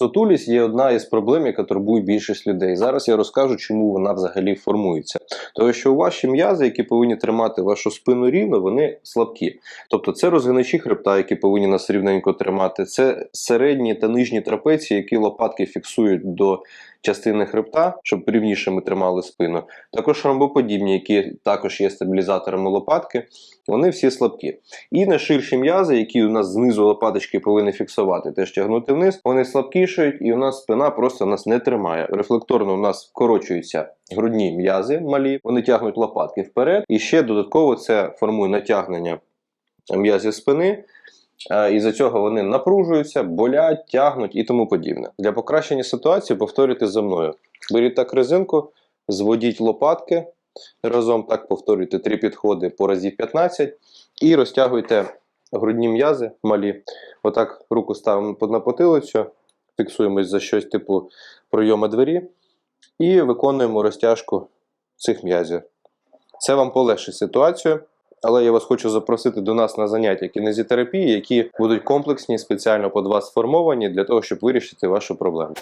Сутулість є одна із проблем, яка турбує більшість людей. Зараз я розкажу, чому вона взагалі формується. Тому що ваші м'язи, які повинні тримати вашу спину рівно, вони слабкі. Тобто це розгиначі хребта, які повинні нас рівненько тримати, це середні та нижні трапеції, які лопатки фіксують до частини хребта, щоб рівніше ми тримали спину. Також ромбоподібні, які також є стабілізаторами лопатки, вони всі слабкі. І найширші м'язи, які у нас знизу лопаточки повинні фіксувати, теж тягнути вниз, вони слабкішають, і у нас спина просто нас не тримає. Рефлекторно у нас вкорочуються грудні м'язи малі, вони тягнуть лопатки вперед, і ще додатково це формує натягнення м'язів спини. Е, І за цього вони напружуються, болять, тягнуть і тому подібне. Для покращення ситуації повторюйте за мною. Беріть так резинку, зводіть лопатки разом, так повторюйте три підходи по разів 15 і розтягуйте грудні м'язи малі. Отак руку ставимо на потилицю, фіксуємось за щось типу пройому двері і виконуємо розтяжку цих м'язів. Це вам полегшить ситуацію. Але я вас хочу запросити до нас на заняття кінезітерапії, які будуть комплексні, спеціально під вас сформовані для того, щоб вирішити вашу проблему.